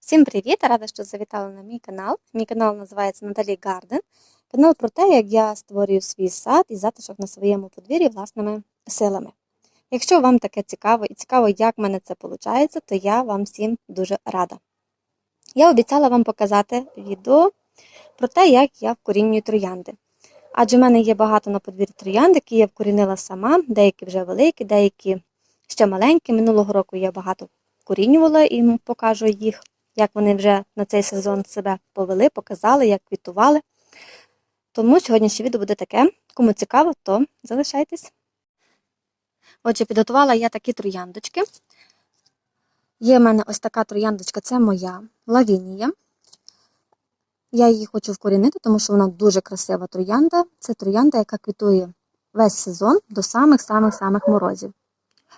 Всім привіт! Рада, що завітали на мій канал. Мій канал називається Наталі Гарден. Канал про те, як я створюю свій сад і затишок на своєму подвір'ї власними силами. Якщо вам таке цікаво і цікаво, як в мене це виходить, то я вам всім дуже рада. Я обіцяла вам показати відео про те, як я вкорінюю троянди. Адже в мене є багато на подвір'ї троянд, які я вкорінила сама, деякі вже великі, деякі ще маленькі. Минулого року я багато вкорінювала і покажу їх, як вони вже на цей сезон себе повели, показали, як квітували. Тому сьогоднішнє відео буде таке. Кому цікаво, то залишайтесь. Отже, підготувала я такі трояндочки. Є в мене ось така трояндочка, це моя лавінія. Я її хочу вкорінити, тому що вона дуже красива троянда. Це троянда, яка квітує весь сезон до самих-самих-самих морозів.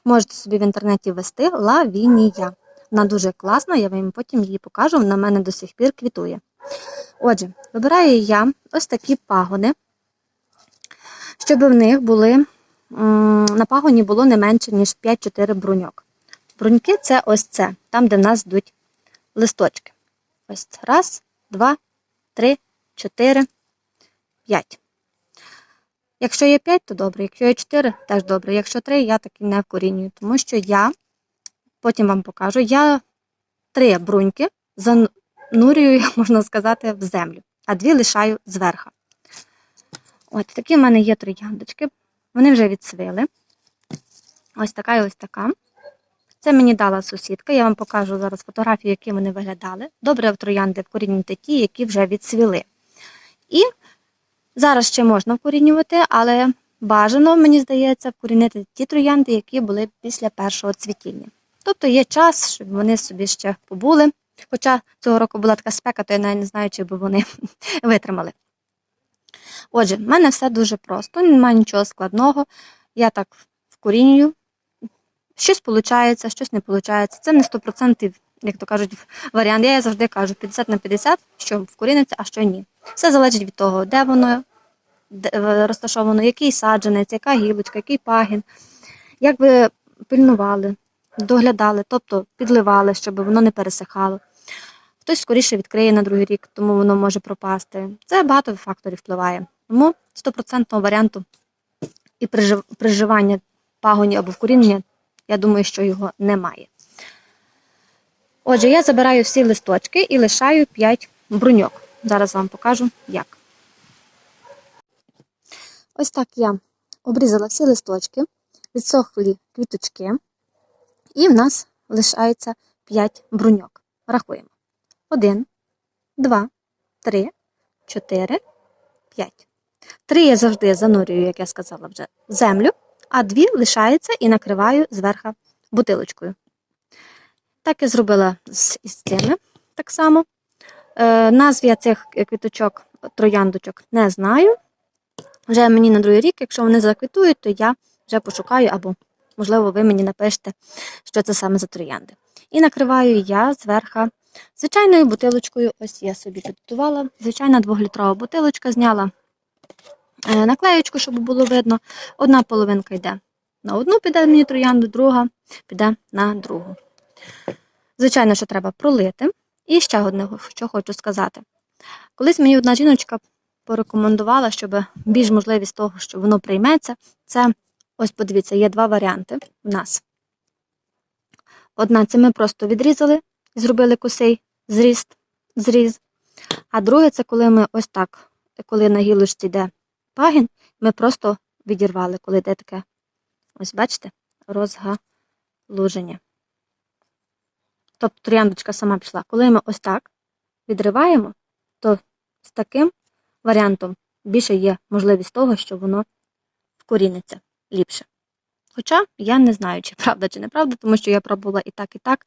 Можете собі в інтернеті ввести лавінія. Вона дуже класна, я вам потім її покажу, вона в мене до сих пір квітує. Отже, вибираю я ось такі пагони, щоб в них були на пагоні було не менше, ніж 5-4 бруньок. Бруньки це ось це, там, де в нас йдуть листочки. Ось раз, два, три, чотири, п'ять. Якщо є 5, то добре. Якщо є 4, теж добре. Якщо 3, я таки не вкорінюю, тому що я, потім вам покажу, я три бруньки занурюю, можна сказати, в землю, а дві лишаю зверху. От такі в мене є трояндочки. Вони вже відсвили. Ось така і ось така. Це мені дала сусідка. Я вам покажу зараз фотографії, які вони виглядали. Добре в троянди вкорінюйте ті, які вже відсвіли. І зараз ще можна вкорінювати, але бажано, мені здається, вкорінити ті троянди, які були після першого цвітіння. Тобто є час, щоб вони собі ще побули. Хоча цього року була така спека, то я навіть не знаю, чи б вони витримали. Отже, в мене все дуже просто, немає нічого складного. Я так вкорінюю. Щось виходить, щось не виходить. Це не 100%, як то кажуть, варіант. Я завжди кажу 50 на 50, що вкоріниться, а що ні. Все залежить від того, де воно де розташовано, який саджанець, яка гілочка, який пагін, як ви пильнували, доглядали, тобто підливали, щоб воно не пересихало. Хтось скоріше відкриє на другий рік, тому воно може пропасти. Це багато факторів впливає. Тому 100% варіанту і приживання пагоні або вкорінення, я думаю, що його немає. Отже, я забираю всі листочки і лишаю 5 бруньок. Зараз вам покажу як. Ось так я обрізала всі листочки, відсохлі квіточки, і в нас лишається 5 бруньок. Рахуємо. 1, 2, 3, 4, 5. Три я завжди занурюю, як я сказала вже, в землю, а дві лишаються і накриваю зверху бутилочкою. Так я зробила з, цими так само. Е, Назв я цих квіточок, трояндочок не знаю. Вже мені на другий рік, якщо вони заквітують, то я вже пошукаю, або, можливо, ви мені напишете, що це саме за троянди. І накриваю я зверху звичайною бутилочкою. Ось я собі підготувала. Звичайна двохлітрова бутилочка, зняла е, наклеєчку, щоб було видно. Одна половинка йде на одну, піде мені троянду, друга піде на другу. Звичайно, що треба пролити. І ще одне, що хочу сказати. Колись мені одна жіночка порекомендувала, щоб більш можливість того, що воно прийметься, це ось подивіться, є два варіанти в нас. Одна це ми просто відрізали і зробили косий зріст, зріз. А друге, це коли ми ось так, коли на гілочці йде пагін, ми просто відірвали, коли йде таке, ось бачите, розгалуження. Тобто трояндочка сама пішла. Коли ми ось так відриваємо, то з таким варіантом більше є можливість того, що воно вкоріниться ліпше. Хоча я не знаю, чи правда, чи неправда, тому що я пробувала і так, і так,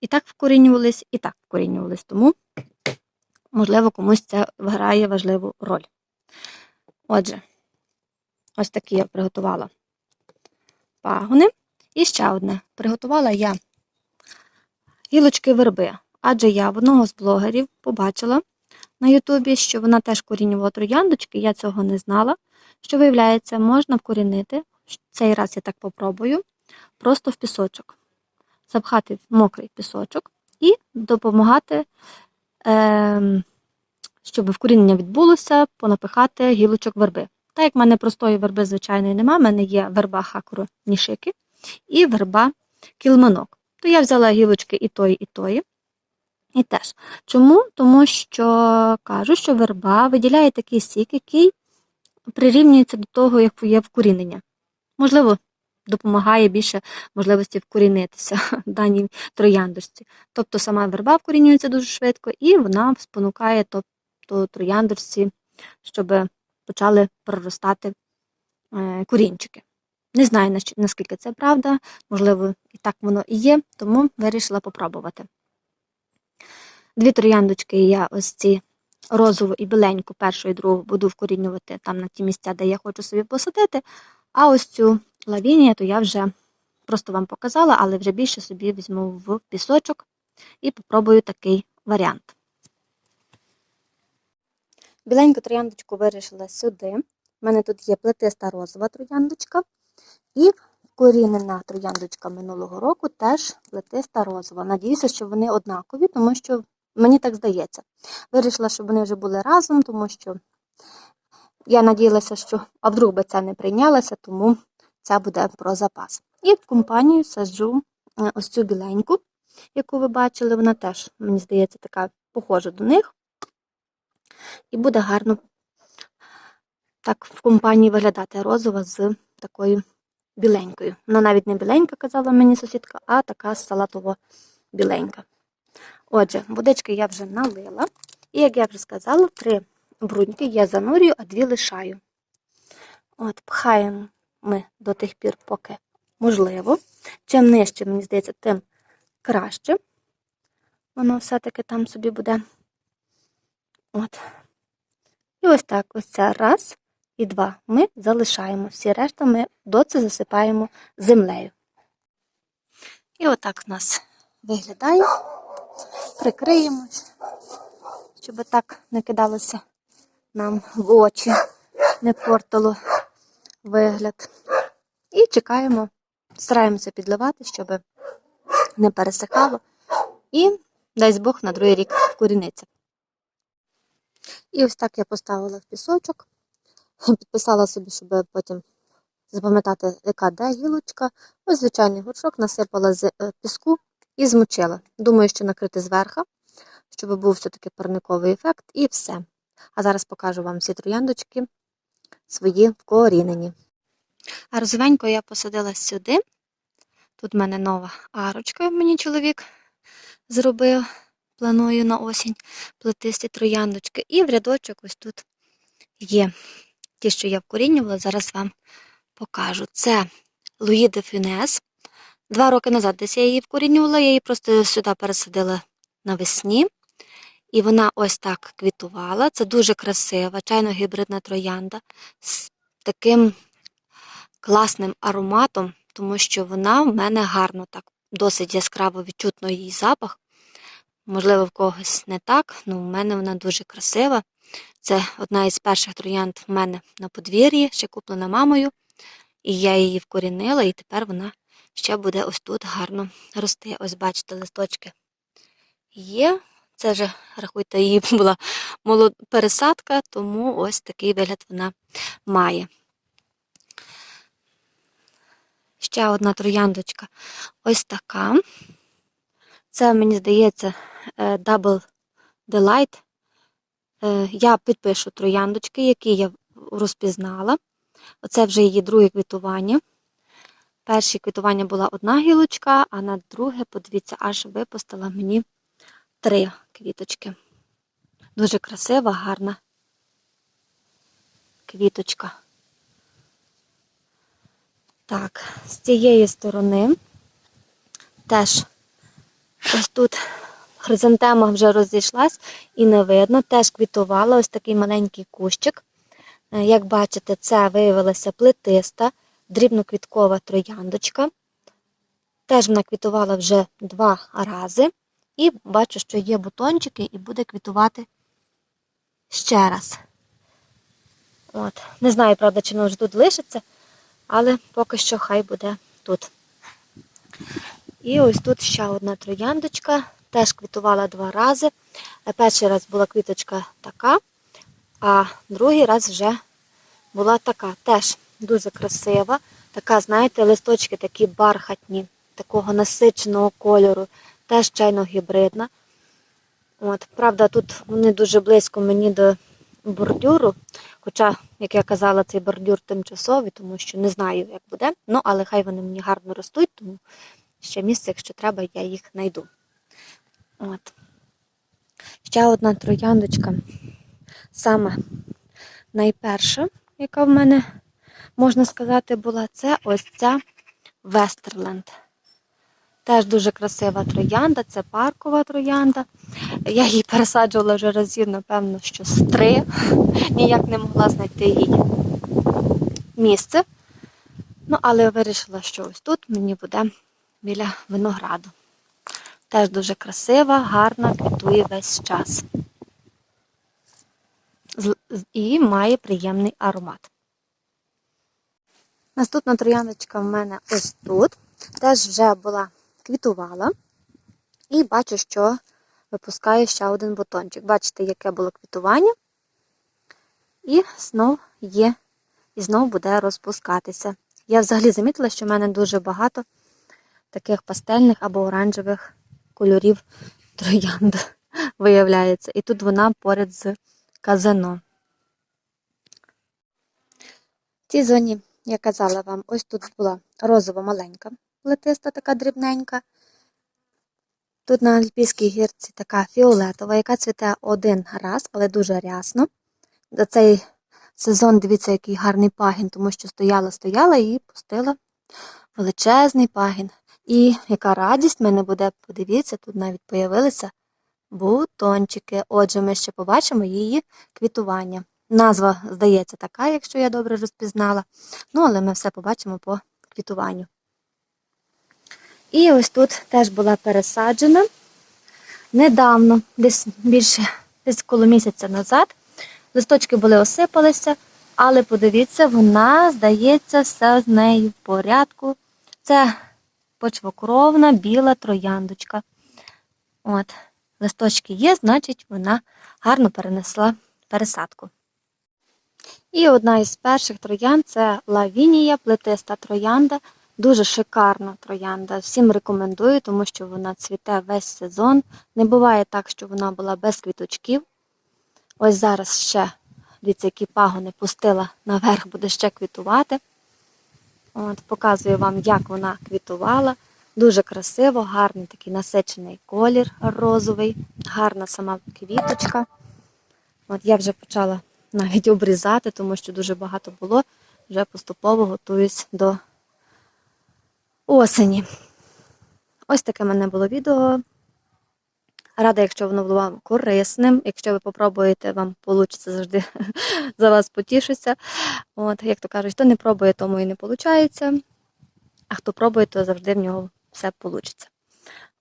і так вкорінювались, і так вкорінювались. Тому, можливо, комусь це грає важливу роль. Отже, ось такі я приготувала пагони. І ще одне. Приготувала я гілочки верби, адже я в одного з блогерів побачила на Ютубі, що вона теж корінювала трояндочки, я цього не знала. Що, виявляється, можна вкорінити, цей раз я так попробую, просто в пісочок. Запхати в мокрий пісочок, і допомагати, е, щоб вкорінення відбулося, понапихати гілочок верби. Так як в мене простої верби, звичайної немає, в мене є верба хакуру нішики і верба кілманок. То я взяла гілочки і тої, і тої. І теж. Чому? Тому що кажуть, що верба виділяє такий сік, який прирівнюється до того, як є вкорінення. Можливо, допомагає більше можливості вкорінитися в даній трояндочці. Тобто сама верба вкорінюється дуже швидко, і вона спонукає тобто, трояндочці, щоб почали проростати е, корінчики. Не знаю, наскільки це правда, можливо, і так воно і є, тому вирішила попробувати. Дві трояндочки я ось ці розову і біленьку, першу і другу буду вкорінювати там на ті місця, де я хочу собі посадити. А ось цю лавінію, то я вже просто вам показала, але вже більше собі візьму в пісочок і попробую такий варіант. Біленьку трояндочку вирішила сюди. У мене тут є плетиста розова трояндочка і вкорінена трояндочка минулого року теж плетиста розова. Надіюся, що вони однакові, тому що мені так здається. Вирішила, щоб вони вже були разом, тому що я надіялася, що а вдруг би це не прийнялося, тому це буде про запас. І в компанію саджу е, ось цю біленьку, яку ви бачили, вона теж, мені здається, така похожа до них. І буде гарно так в компанії виглядати розова з такою біленькою. Вона навіть не біленька, казала мені сусідка, а така салатово-біленька. Отже, водички я вже налила. І, як я вже сказала, три бруньки я занурюю, а дві лишаю. От, пхаємо ми до тих пір, поки можливо. Чим нижче, мені здається, тим краще. Воно все-таки там собі буде. От. І ось так, ось це раз і два. Ми залишаємо. Всі решта ми доці засипаємо землею. І отак в нас виглядає. Прикриємо, щоб так не кидалося нам в очі, не портило вигляд. І чекаємо, стараємося підливати, щоб не пересихало. І дай Бог на другий рік вкоріниться. І ось так я поставила в пісочок, підписала собі, щоб потім запам'ятати, яка де гілочка. Ось звичайний горшок насипала з е, піску і змочила. Думаю, що накрити зверху, щоб був все-таки парниковий ефект, і все. А зараз покажу вам всі трояндочки свої вкорінені. А розовенько я посадила сюди. Тут в мене нова арочка, мені чоловік зробив. Планую на осінь плетисті трояндочки. І в рядочок ось тут є ті, що я вкорінювала, зараз вам покажу. Це Луї де Фюнес. Два роки назад десь я її вкорінювала, я її просто сюди пересадила навесні. І вона ось так квітувала. Це дуже красива, чайно-гібридна троянда з таким класним ароматом, тому що вона в мене гарно так, досить яскраво відчутно її запах. Можливо, в когось не так, але в мене вона дуже красива. Це одна із перших троянд в мене на подвір'ї, ще куплена мамою. І я її вкорінила, і тепер вона ще буде ось тут гарно рости. Ось бачите, листочки є. Це вже, рахуйте, її була молод... пересадка, тому ось такий вигляд вона має. Ще одна трояндочка ось така. Це, мені здається, е, Double Delight. Е, Я підпишу трояндочки, які я розпізнала. Оце вже її друге квітування. Перше квітування була одна гілочка, а на друге, подивіться, аж випустила мені три квіточки. Дуже красива, гарна квіточка. Так, з цієї сторони теж ось тут хризантема вже розійшлась і не видно, теж квітувала ось такий маленький кущик. Е, Як бачите, це виявилася плетиста, дрібноквіткова трояндочка. Теж вона квітувала вже два рази. І бачу, що є бутончики і буде квітувати ще раз. От. Не знаю, правда, чи воно вже тут лишиться, але поки що хай буде тут. І ось тут ще одна трояндочка, теж квітувала два рази. Перший раз була квіточка така, а другий раз вже була така. Теж дуже красива. Така, знаєте, листочки такі бархатні, такого насиченого кольору, теж чайно гібридна. От, правда, тут вони дуже близько мені до бордюру. Хоча, як я казала, цей бордюр тимчасовий, тому що не знаю, як буде. Ну, але хай вони мені гарно ростуть, тому ще місце, якщо треба, я їх знайду. От. Ще одна трояндочка, саме найперша, яка в мене, можна сказати, була, це ось ця Вестерленд. Теж дуже красива троянда, це паркова троянда. Я її пересаджувала вже разів, напевно, що з три. Ніяк не могла знайти їй місце. Ну, але вирішила, що ось тут мені буде біля винограду. Теж дуже красива, гарна, квітує весь час. І має приємний аромат. Наступна трояндочка в мене ось тут. Теж вже була квітувала. І бачу, що випускає ще один бутончик. Бачите, яке було квітування. І знов є, і знов буде розпускатися. Я взагалі замітила, що в мене дуже багато таких пастельних або оранжевих кольорів троянд виявляється. І тут вона поряд з казано. В цій зоні, я казала вам, ось тут була розова маленька, плетиста, така дрібненька. Тут на Альпійській гірці така фіолетова, яка цвіте один раз, але дуже рясно. За цей сезон, дивіться, який гарний пагін, тому що стояла, стояла і пустила величезний пагін. І яка радість мене буде, подивіться, тут навіть появилися бутончики. Отже, ми ще побачимо її квітування. Назва, здається, така, якщо я добре розпізнала. Ну, але ми все побачимо по квітуванню. І ось тут теж була пересаджена недавно, десь більше, десь коло місяця назад. Листочки були осипалися, але подивіться, вона, здається, все з нею в порядку. Це почвокровна біла трояндочка. От, листочки є, значить, вона гарно перенесла пересадку. І одна із перших троянд це лавінія, плетиста троянда. Дуже шикарна троянда. Всім рекомендую, тому що вона цвіте весь сезон. Не буває так, що вона була без квіточків. Ось зараз ще, дивіться, які пагони пустила наверх, буде ще квітувати. От, показую вам, як вона квітувала. Дуже красиво, гарний такий насичений колір розовий, гарна сама квіточка. От я вже почала навіть обрізати, тому що дуже багато було. Вже поступово готуюсь до осені. Ось таке в мене було відео. Рада, якщо воно було вам корисним. Якщо ви попробуєте, вам вийде завжди за вас потішуся. От, як то кажуть, хто не пробує, тому і не виходить. А хто пробує, то завжди в нього все вийде.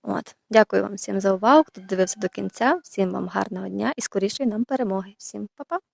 От. Дякую вам всім за увагу, хто дивився до кінця. Всім вам гарного дня і скорішої нам перемоги. Всім па-па!